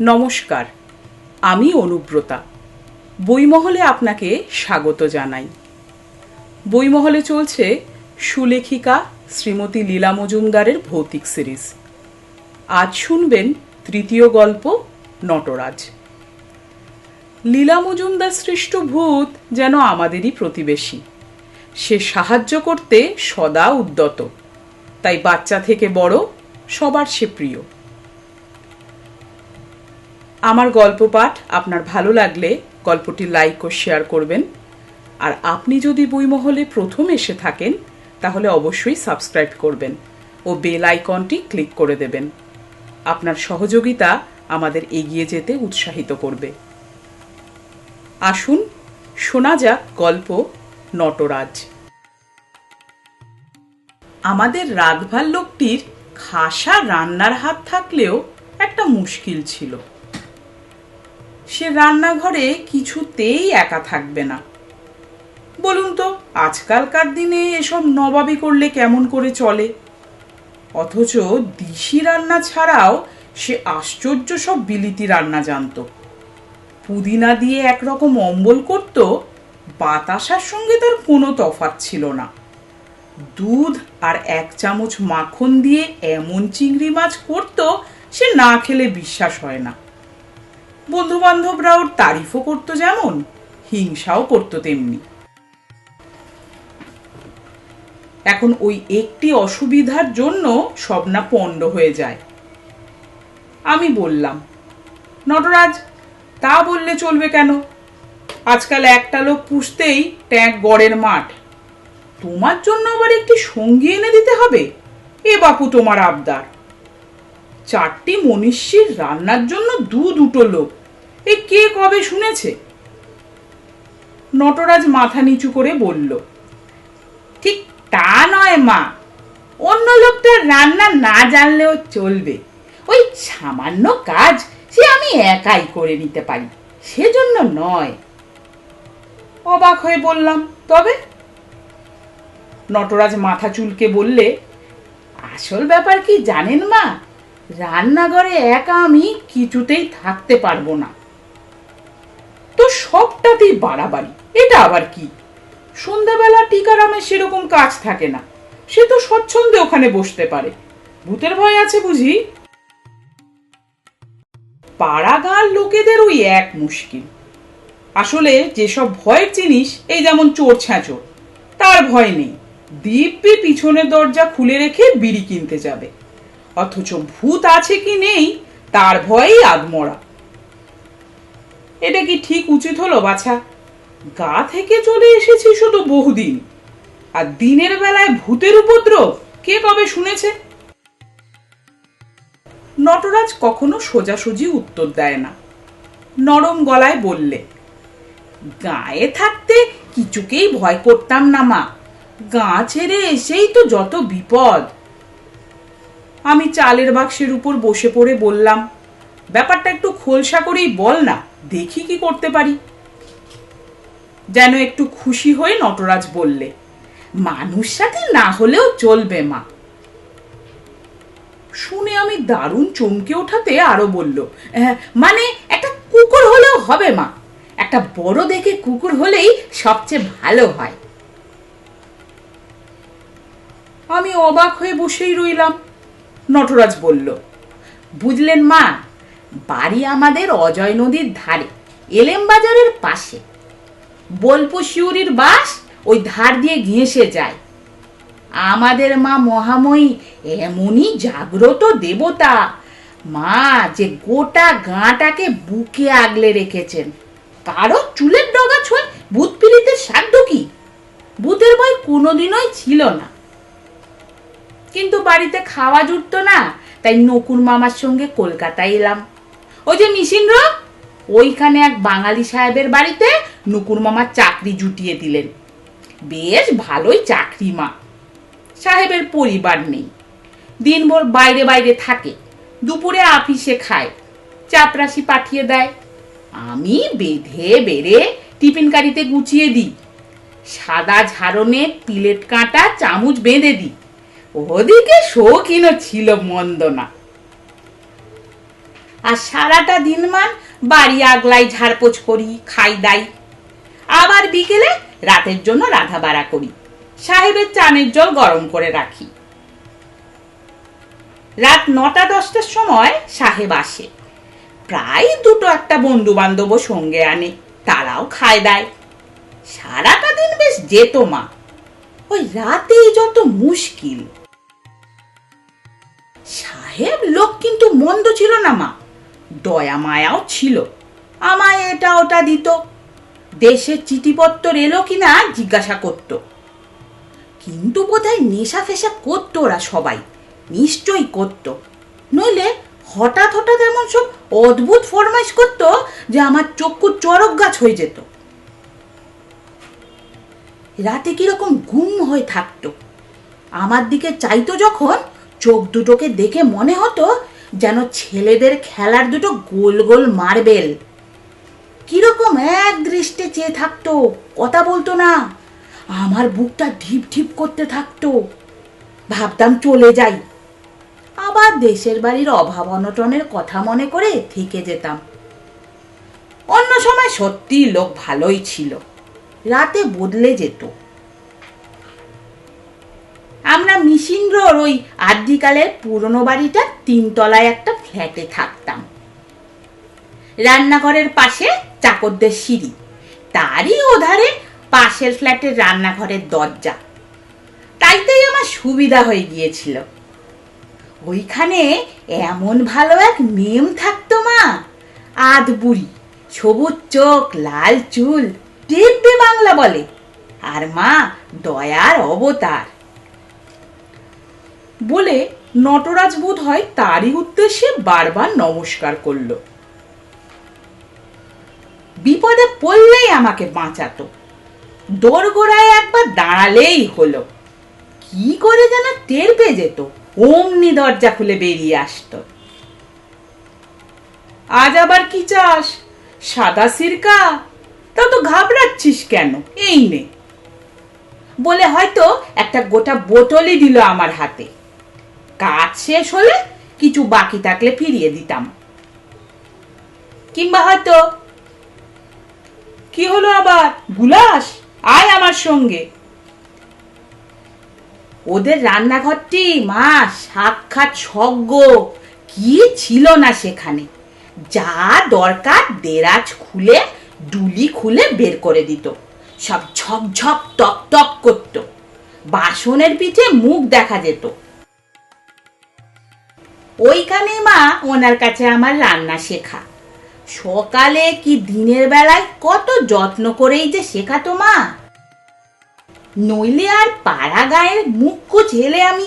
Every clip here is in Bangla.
নমস্কার, আমি অনুব্রতা। বইমহলে আপনাকে স্বাগত জানাই। বইমহলে চলছে সুলেখিকা শ্রীমতী লীলা মজুমদারের ভৌতিক সিরিজ। আজ শুনবেন তৃতীয় গল্প, নটরাজ। লীলা মজুমদার সৃষ্ট ভূত যেন আমাদেরই প্রতিবেশী। সে সাহায্য করতে সদা উদ্যত। তাই বাচ্চা থেকে বড়, সবার সে প্রিয়। আমার গল্প পাঠ আপনার ভালো লাগলে গল্পটি লাইক ও শেয়ার করবেন। আর আপনি যদি বইমহলে প্রথম এসে থাকেন, তাহলে অবশ্যই সাবস্ক্রাইব করবেন ও বেল আইকনটি ক্লিক করে দেবেন। আপনার সহযোগিতা আমাদের এগিয়ে যেতে উৎসাহিত করবে। আসুন, শোনা যাক গল্প নটরাজ। আমাদের রাতভার লোকটির খাসা রান্নার হাত থাকলেও একটা মুশকিল ছিল। সে রান্নাঘরে কিছুতেই একা থাকবে না। বলুন তো, আজকালকার দিনে এসব নবাবি করলে কেমন করে চলে? অথচ দিশি রান্না ছাড়াও সে আশ্চর্য সব বিলিতি রান্না জানতো। পুদিনা দিয়ে একরকম অম্বল করত, বাতাসার সঙ্গে তার কোনো তফাত ছিল না। দুধ আর এক চামচ মাখন দিয়ে এমন চিংড়ি মাছ করত, সে না খেলে বিশ্বাস হয় না। বন্ধু বান্ধবরা ওর তারিফও করতো যেমন, হিংসাও করতো তেমনি। এখন ওই একটি অসুবিধার জন্য সব না পণ্ড হয়ে যায়। আমি বললাম, নটরাজ, তা বললে চলবে কেন? আজকাল একটা লোক পুষতেই ট্যাঁক গড়ের মাঠ। তোমার জন্য আবার একটি সঙ্গী এনে দিতে হবে? এ বাপু তোমার আবদার। চারটি মনীষীর রান্নার জন্য দু দুটো লোক। এ কে কবে শুনেছে? নটরাজ মাথা নিচু করে বলল, ঠিক তা নয় মা। অন্য লোকটার রান্না না জানলেও চলবে। ওই সামান্য কাজ সে আমি একাই করে নিতে পারি। সেজন্য নয়। অবাক হয়ে বললাম, তবে? নটরাজ মাথা চুলকে বললে, আসল ব্যাপার কি জানেন মা? রান্নাঘরে একা আমি কিছুতেই থাকতে পারব না। তো সবটাতেই বাড়াবাড়ি, এটা আবার কি? সন্ধ্যাবেলা টিকারামের সেরকম কাজ থাকে না, সে তো স্বচ্ছন্দে ওখানে বসতে পারে। ভূতের ভয় আছে বুঝি? পাড়াগাঁর লোকেদের ওই এক মুশকিল। আসলে যেসব ভয়ের জিনিস, এই যেমন চোর ছ্যাঁচোর, তার ভয় নেই। দিব্যি পিছনের দরজা খুলে রেখে বিড়ি কিনতে যাবে। অথচ ভূত আছে কি নেই, তার ভয়েই আদমরা এটা কি ঠিক উচিত হলো বাছা? গা থেকে চলে এসেছি শুধু বহুদিন। আর দিনের বেলায় ভূতের উপদ্রব কে কবে শুনেছে? নটরাজ কখনো সোজাসুজি উত্তর দেয় না। নরম গলায় বললে, গায়ে থাকতে কিছুকেই ভয় করতাম না মা। গা ছেড়ে এসেই তো যত বিপদ। আমি চালের বাক্সের উপর বসে পড়ে বললাম ব্যাপারটা একটু খোলসা করেই বল না দেখি কি করতে পারি। যেন একটু খুশি হয়ে নটরাজ বললে মানুষ সাথে না হলেও চলবে মা। শুনে আমি দারুণ চমকে ওঠাতে আরও বলল "হ্যাঁ, মানে একটা কুকুর হলেও হবে মা একটা বড় দেখে কুকুর হলেই সবচেয়ে ভালো হয়। আমি অবাক হয়ে বসেই রইলাম নটরাজ বলল, বুঝলেন মা, বাড়ি আমাদের অজয় নদীর ধারে, এলেম বাজারের পাশে। বোলপু শিউরির বাস ওই ধার দিয়ে ঘেঁষে যায়। আমাদের মা মহাময়ী এমনই জাগ্রত দেবতা। মা, যে গোটা গাঁটাকে বুকে আগলে রেখেছেন কারও চুলের ডগা ছুঁয়ে ভূত পিড়িতের সাধ্য কি? ভূতের ভয় কোনোদিনই ছিল না। কিন্তু বাড়িতে খাওয়া জুটতো না, তাই নকুর মামার সঙ্গে কলকাতায় এলাম। ওই যে মিশিন্দ্র ওইখানে এক বাঙালি সাহেবের বাড়িতে নুকুর মামার চাকরি জুটিয়ে দিলেন। বেশ ভালোই চাকরি মা। সাহেবের পরিবার নেই। দিনভর বাইরে বাইরে থাকে, দুপুরে আফিসে খায়, চাপরাশি পাঠিয়ে দেয়। আমি বেঁধে বেড়ে টিফিন কারিতে গুছিয়ে দিই। সাদা ঝাড়নে, পিলেট কাঁটা, চামচ বেঁধে দিই। ওদিকে শৌখিনও ছিল মন্দ না। আর সারাটা দিনমান বাড়ি আগলাই ঝাড়পোছ করি, খাই দাই। আবার বিকেলে রাতের জন্য রাধা বাড়া করি, সাহেবের চানের জল গরম করে রাখি। রাত নটা দশটার সময় সাহেব আসে। প্রায় দুটো একটা বন্ধু বান্ধবও সঙ্গে আনে, তারাও খায় দেয়। সারাটা দিন বেশ যেত মা। ওই রাতেই যত মুশকিল। সাহেব, লোক কিন্তু মন্দ ছিল না মা। দয়া মায়াও ছিল। আমায় এটা ওটা দিত। দেশের চিঠিপত্র এলো কিনা জিজ্ঞাসা করত। কিন্তু বোধহয় নেশা ফেশা করতো ওরা সবাই। নিশ্চয়ই করতো। নইলে হঠাৎ হঠাৎ এমন সব অদ্ভুত ফরমাইশ করতো যে আমার চক্ষু চরক গাছ হয়ে যেত। রাতে কীরকম গুম হয়ে থাকতো। আমার দিকে চাইতো যখন চোখ দুটোকে দেখে মনে হতো যেন ছেলেদের খেলার দুটো গোল গোল মার্বেল। কীরকম এক দৃষ্টে চেয়ে থাকতো, কথা বলতো না। আমার বুকটা ঢিপ ঢিপ করতে থাকতো। ভাবতাম চলে যাই। আবার দেশের বাড়ির অভাব অনটনের কথা মনে করে থেকে যেতাম। অন্য সময় সত্যি লোক ভালোই ছিল। রাতে বদলে যেত। আমরা মিশিন রোড, ওই আদ্যিকালের পুরনো বাড়িটার তিনতলায় একটা ফ্ল্যাটে থাকতাম। রান্নাঘরের পাশে চাকরদের সিঁড়ি। তারই ওধারে পাশের ফ্ল্যাটের রান্নাঘরের দরজা। তাইতেই আমার সুবিধা হয়ে গিয়েছিল। ওইখানে এমন ভালো এক মেম থাকতো মা, আধ বুড়ি, সবুজ চোখ, লাল চুল টেপবে বাংলা বলে। আর মা দয়ার অবতার। বলে নটরাজ বোধ হয় তারই উদ্দেশ্যে বারবার নমস্কার করল। বিপদে পড়লেই আমাকে বাঁচাতো। দোরগোড়ায় একবার দাঁড়ালেই হলো। কি করে যেন টের পেয়ে যেত, অমনি দরজা খুলে বেরিয়ে আসতো। আজ আবার কি চাস? সাদা সিরকা? তা তো ঘাবড়াচ্ছিস কেন? এই নে। বলে হয়তো একটা গোটা বোতলই দিল আমার হাতে। কাজ শেষ হলে কিছু বাকি থাকলে ফিরিয়ে দিতাম। কিংবা হয়তো কি হলো আবার? বুলাস আয় আমার সঙ্গে। ওদের রান্নাঘরটি মা, সাক্ষাৎ সজ্ঞ কি ছিল না সেখানে? যা দরকার দেরাজ খুলে, ডুলি খুলে বের করে দিত। সব ঝকঝক, টক টক করতো। বাসনের পিঠে মুখ দেখা যেত। ওইখানে মা ওনার কাছে আমার রান্না শেখা। সকালে কি দিনের বেলায় কত যত্ন করেই যে শেখাতো মা। নইলে আর পাড়া গায়ের মুখ্য ছেলে আমি,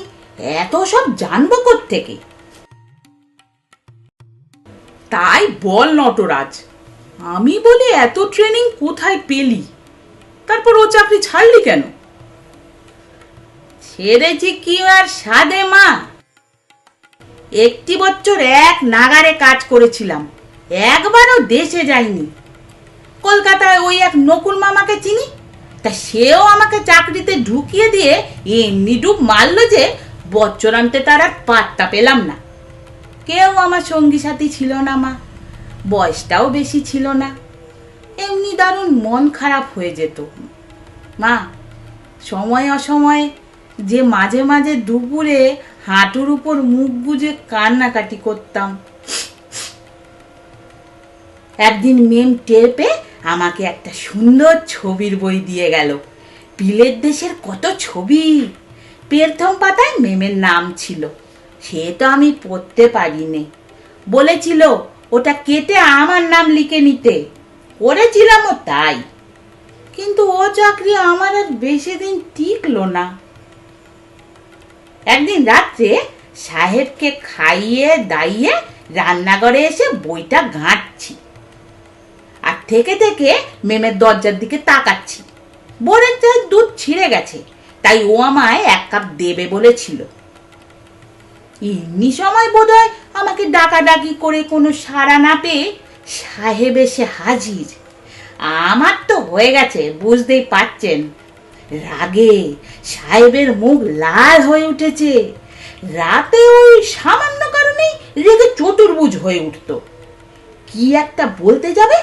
এত সব জানব থেকে তাই বল নটরাজ, আমি বলি এত ট্রেনিং কোথায় পেলি? তারপর ও চাকরি ছাড়লি কেন? ছেড়েছি কি আর সাদে মা? একটি বছর এক নাগারে কাজ করেছিলাম। একবারও দেশে যাইনি। কলকাতায় ওই এক নকুল মামাকে চিনি? তা সেও আমাকে চাকরিতে ঢুকিয়ে দিয়ে এমনি ডুব মারলো যে বচ্চরান্তে তার আর পাত্তা পেলাম না। কেউ আমার সঙ্গী সাথী ছিল না মা, বয়সটাও বেশি ছিল না। এমনি দারুণ মন খারাপ হয়ে যেত। মা, সময় অসময়ে যে মাঝে মাঝে দুপুরে হাঁটুর উপর মুখ গুজে কান্নাকাটি করতাম। একদিন মেম টের পেয়ে আমাকে একটা সুন্দর ছবির বই দিয়ে গেল। পিলের দেশের কত ছবি? প্রথম পাতায় মেমের নাম ছিল। সে তো আমি পড়তে পারিনি। বলেছিল, ওটা কেটে আমার নাম লিখে নিতে। করেছিলামও তাই। কিন্তু ও চাকরি আমার আর বেশি দিন টিকলো না। একদিন রাত্রে সাহেবকে খাইয়ে দাইয়ে রান্নাঘরে এসে বইটা ঘাঁটছি। আর থেকে থেকে মেমের দরজার দিকে তাকাচ্ছি। বোরের চাই দুধ ছিঁড়ে গেছে, তাই ও আমায় এক কাপ দেবে বলেছিল। এমনি সময় বোধহয় আমাকে ডাকাডাকি করে কোনো সাড়া না পেয়ে সাহেব এসে হাজির। আমার তো হয়ে গেছে, বুঝতেই পারছেন। রাগে সাহেবের মুখ লাল হয়ে উঠেছে। রাতে ওই সামান্য কারণেই রেগে চতুর্ভুজ হয়ে উঠতো। কি একটা বলতে যাবে?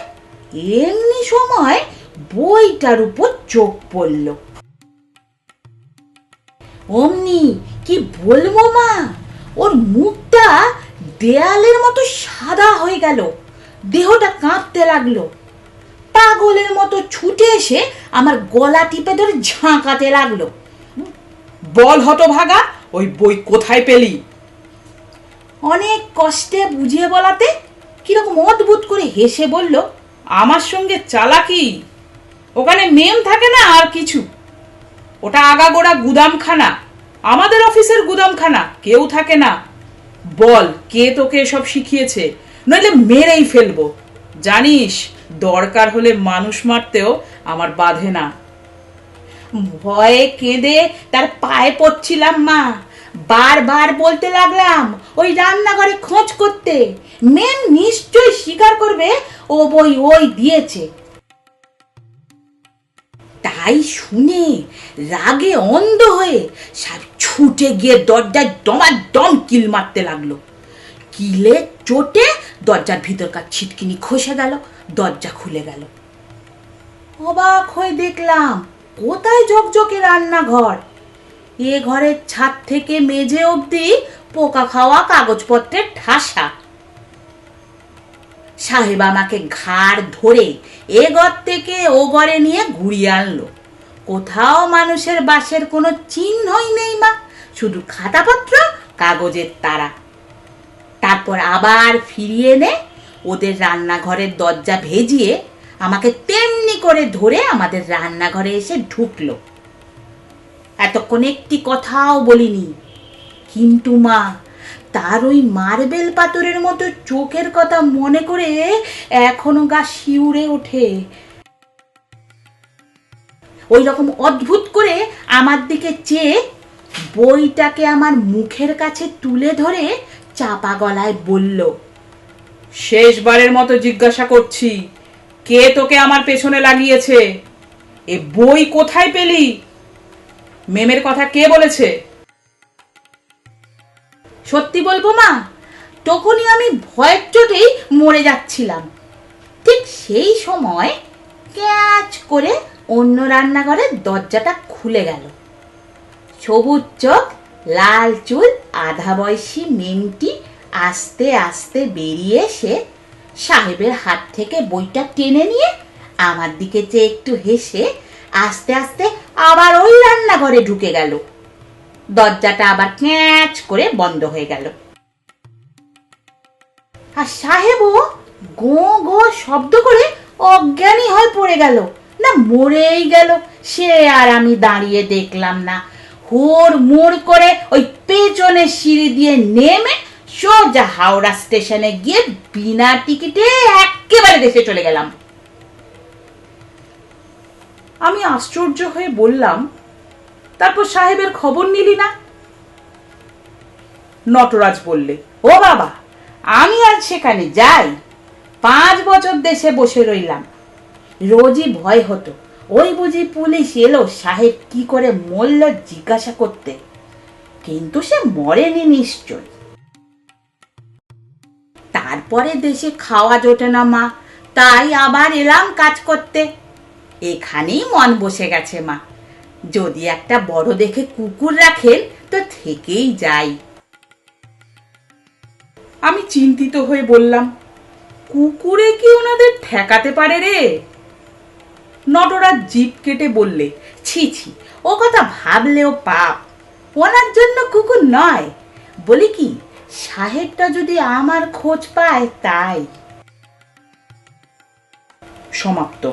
এমনি সময় বইটার উপর চোখ পড়ল। অমনি কি বলব মা? ওর মুখটা দেয়ালের মতো সাদা হয়ে গেল। দেহটা কাঁপতে লাগল। পাগলের মতো ছুটে এসে আমার গলা টিপে ধরে ঝাঁকাতে লাগল। বল হতভাগা ওই বই কোথায় পেলি? অনেক কষ্টে বুঝিয়ে বলাতে কীরকম অদ্ভুত করে হেসে বলল আমার সঙ্গে চালাকি? ওখানে মেম থাকে না আর কিছু? ওটা আগাগোড়া গুদামখানা। আমাদের অফিসের গুদামখানা কেউ থাকে না। বল কে তোকে এসব শিখিয়েছে? নইলে মেরেই ফেলব। জানিস, দরকার হলে মানুষ মারতেও আমার বাধে না। ভয়ে কেঁদে তার পায়ে পড়ছিলাম মা। বারবার বলতে লাগলাম, ওই রান্নাঘরে খোঁজ করতে। মেম নিশ্চয়ই স্বীকার করবে, ও বই ওই দিয়েছে। তাই শুনে রাগে অন্ধ হয়ে ছুটে গিয়ে দরজায় দমার দম কিল মারতে লাগল। কিলে চোটে দরজার ভিতরকার ছিটকিনি খসে গেল, দরজা খুলে গেল। অবাক হয়ে দেখলাম, কোথায় ঝকঝকে রান্নাঘর? এ ঘরের ছাদ থেকে মেঝে অবধি পোকা খাওয়া কাগজপত্রের ঠাসা। সাহেব আমাকে ঘাড় ধরে এ ঘর থেকে ও ঘরে নিয়ে ঘুরিয়ে আনলো। কোথাও মানুষের বাসের কোনো চিহ্নই নেই মা, শুধু খাতাপত্র, কাগজের তারা। তারপর আবার ফিরিয়ে এনে ওদের রান্নাঘরের দরজা ভেজিয়ে আমাকে তেমনি করে ধরে আমাদের রান্নাঘরে এসে ঢুকলো। এতক্ষণ একটি কথাও বলিনি। কিন্তু মা, তার ওই মার্বেল পাথরের মতো চোখের কথা মনে করে এখনও গা শিউরে ওঠে। ওই রকম অদ্ভুত করে আমার দিকে চেয়ে বইটাকে আমার মুখের কাছে তুলে ধরে চাপা গলায় বলল শেষবারের মতো জিজ্ঞাসা করছি কে তোকে আমার পেছনে লাগিয়েছে? এ বই কোথায় পেলি? মেমের কথা কে বলেছে? সত্যি বলব মা তখনই আমি ভয়ের চোটেই মরে যাচ্ছিলাম। ঠিক সেই সময় ক্যাচ করে অন্য রান্নাঘরের দরজাটা খুলে গেল। সবুজ চোখ লাল চুল, আধা বয়সী মেমটি আস্তে আস্তে বেরিয়ে এসে সাহেবের হাত থেকে বইটা টেনে নিয়ে আমার দিকে চেয়ে একটু হেসে আস্তে আস্তে আবার ওই রান্নাঘরে ঢুকে গেল। দরজাটা আবার ক্যাঁচ করে বন্ধ হয়ে গেল। আর সাহেবও গো গো শব্দ করে অজ্ঞানী হয়ে পড়ে গেল। না মরেই গেল, সে আর আমি দাঁড়িয়ে দেখলাম না। হুড় মুড় করে ওই পেছনের সিঁড়ি দিয়ে নেমে সোজা হাওড়া স্টেশনে গিয়ে বিনা টিকিটে একেবারে দেশে চলে গেলাম। আমি আশ্চর্য হয়ে বললাম, তারপর সাহেবের খবর নিলি না? নটরাজ বললে, ও বাবা, আমি আজ সেখানে যাই। পাঁচ বছর দেশে বসে রইলাম। রোজই ভয় হতো। ওই বুঝি পুলিশ এলো, সাহেব কি করে মরল জিজ্ঞাসা করতে। কিন্তু সে মরেনি নিশ্চয়। তারপরে দেশে খাওয়া জোটে না মা, তাই আবার এলাম কাজ করতে। এখানেই মন বসে গেছে মা। যদি একটা বড় দেখে কুকুর রাখেন, তো থেকেই যাই। আমি চিন্তিত হয়ে বললাম, কুকুরে কি ওনাদের ঠেকাতে পারে রে? নটরাজ জিপ কেটে বললে, ছি ছি, ও কথা ভাবলেও পাপ। ওনার জন্য কুকুর নয়। বলি কি, সাহেবটা যদি আমার খোঁজ পায় তাই। সমাপ্ত।